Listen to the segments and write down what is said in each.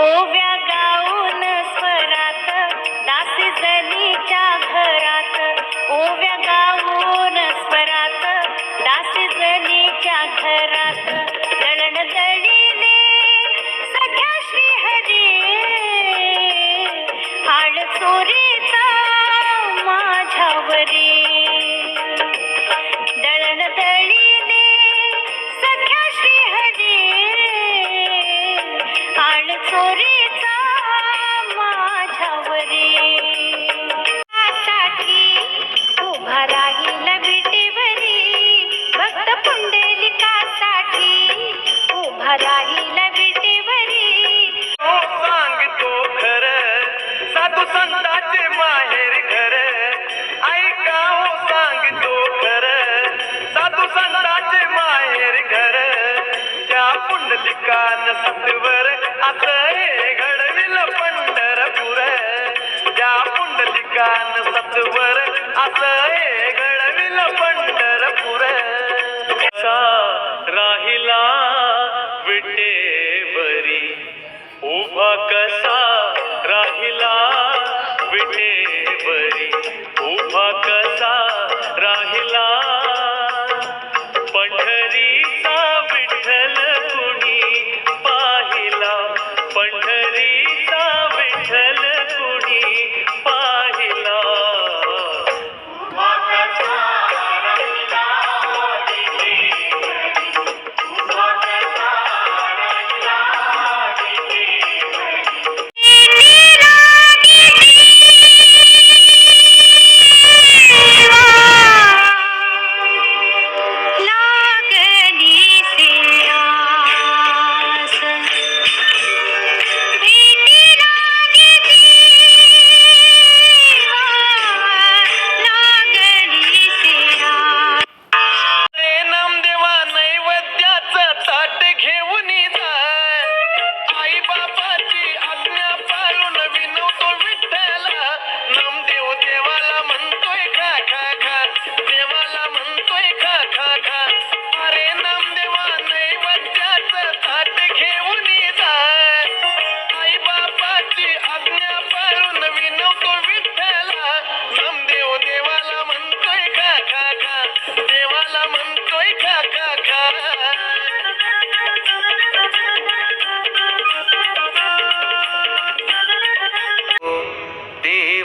ओव्या गाऊन स्वरात दासी जनीच्या घरात. ओव्या गाऊन स्वरात दासी जनीच्या घरात. दळण दळीने सख्या श्री हरी आळ चोरीचा माझ्यावरी. राहील विटेवरी हो सांगतो खर. साधू संतांचे माहेर घर ऐका हो सांगतो खर. साधू संतांचे माहेर घर त्या पुंडलिकान सत्वर असं हे घडविल पंढरपूर. त्या पुंडलिकान सत्वर असं विटेवरी उभा कसा राहिला? विटेवरी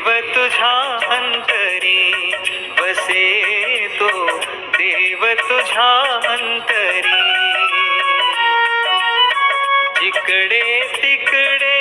देव तुझा अंतरी बसे तो देव तुझा अंतरी. जिकडे तिकडे